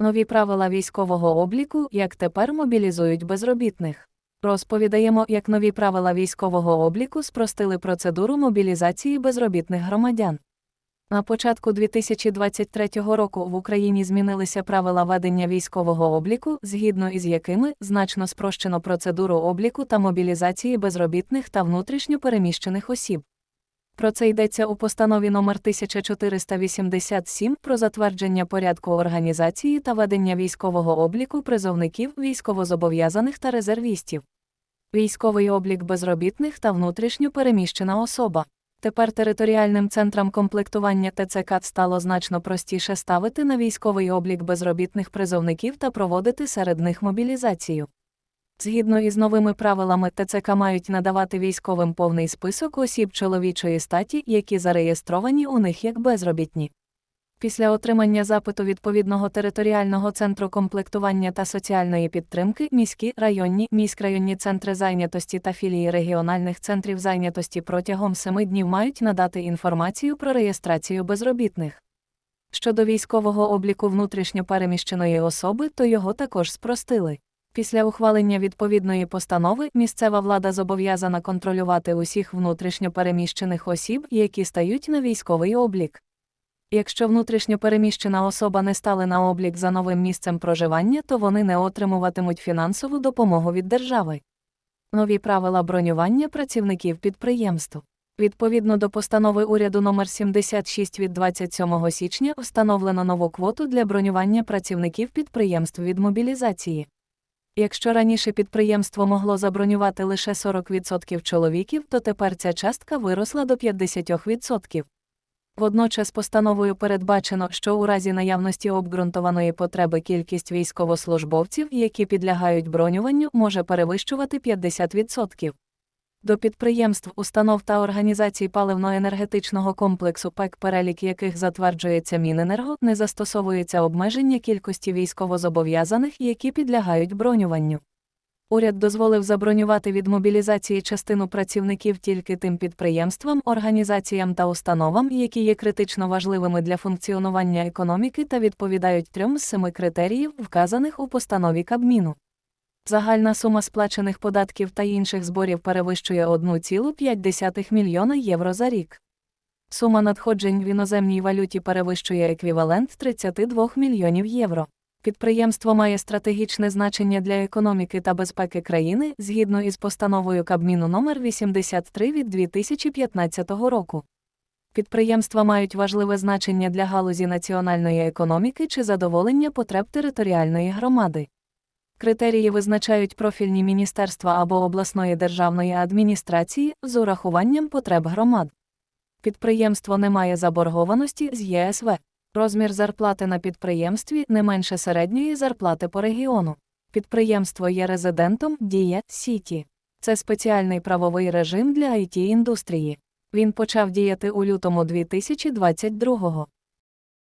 Нові правила військового обліку, як тепер мобілізують безробітних. Розповідаємо, як нові правила військового обліку спростили процедуру мобілізації безробітних громадян. На початку 2023 року в Україні змінилися правила ведення військового обліку, згідно із якими значно спрощено процедуру обліку та мобілізації безробітних та внутрішньо переміщених осіб. Про це йдеться у постанові номер 1487 про затвердження порядку організації та ведення військового обліку призовників, військовозобов'язаних та резервістів. Військовий облік безробітних та внутрішньо переміщена особа. Тепер територіальним центрам комплектування ТЦК стало значно простіше ставити на військовий облік безробітних призовників та проводити серед них мобілізацію. Згідно із новими правилами ТЦК мають надавати військовим повний список осіб чоловічої статі, які зареєстровані у них як безробітні. Після отримання запиту відповідного територіального центру комплектування та соціальної підтримки міські, районні, міськрайонні центри зайнятості та філії регіональних центрів зайнятості протягом семи днів мають надати інформацію про реєстрацію безробітних. Щодо військового обліку внутрішньо переміщеної особи, то його також спростили. Після ухвалення відповідної постанови місцева влада зобов'язана контролювати усіх внутрішньо переміщених осіб, які стають на військовий облік. Якщо внутрішньо переміщена особа не стали на облік за новим місцем проживання, то вони не отримуватимуть фінансову допомогу від держави. Нові правила бронювання працівників підприємств. Відповідно до постанови уряду номер 76 від 27 січня встановлено нову квоту для бронювання працівників підприємств від мобілізації. Якщо раніше підприємство могло забронювати лише 40% чоловіків, то тепер ця частка виросла до 50%. Водночас постановою передбачено, що у разі наявності обґрунтованої потреби кількість військовослужбовців, які підлягають бронюванню, може перевищувати 50%. До підприємств, установ та організацій паливно-енергетичного комплексу ПЕК, перелік яких затверджується Міненерго, не застосовується обмеження кількості військовозобов'язаних, які підлягають бронюванню. Уряд дозволив забронювати від мобілізації частину працівників тільки тим підприємствам, організаціям та установам, які є критично важливими для функціонування економіки та відповідають трьом з семи критеріїв, вказаних у постанові Кабміну. Загальна сума сплачених податків та інших зборів перевищує 1,5 мільйона євро за рік. Сума надходжень в іноземній валюті перевищує еквівалент 32 мільйонів євро. Підприємство має стратегічне значення для економіки та безпеки країни згідно із постановою Кабміну номер 83 від 2015 року. Підприємства мають важливе значення для галузі національної економіки чи задоволення потреб територіальної громади. Критерії визначають профільні міністерства або обласної державної адміністрації з урахуванням потреб громад. Підприємство не має заборгованості з ЄСВ. Розмір зарплати на підприємстві не менше середньої зарплати по регіону. Підприємство є резидентом Дія Сіті. Це спеціальний правовий режим для it індустрії Він почав діяти у лютому 2022-го.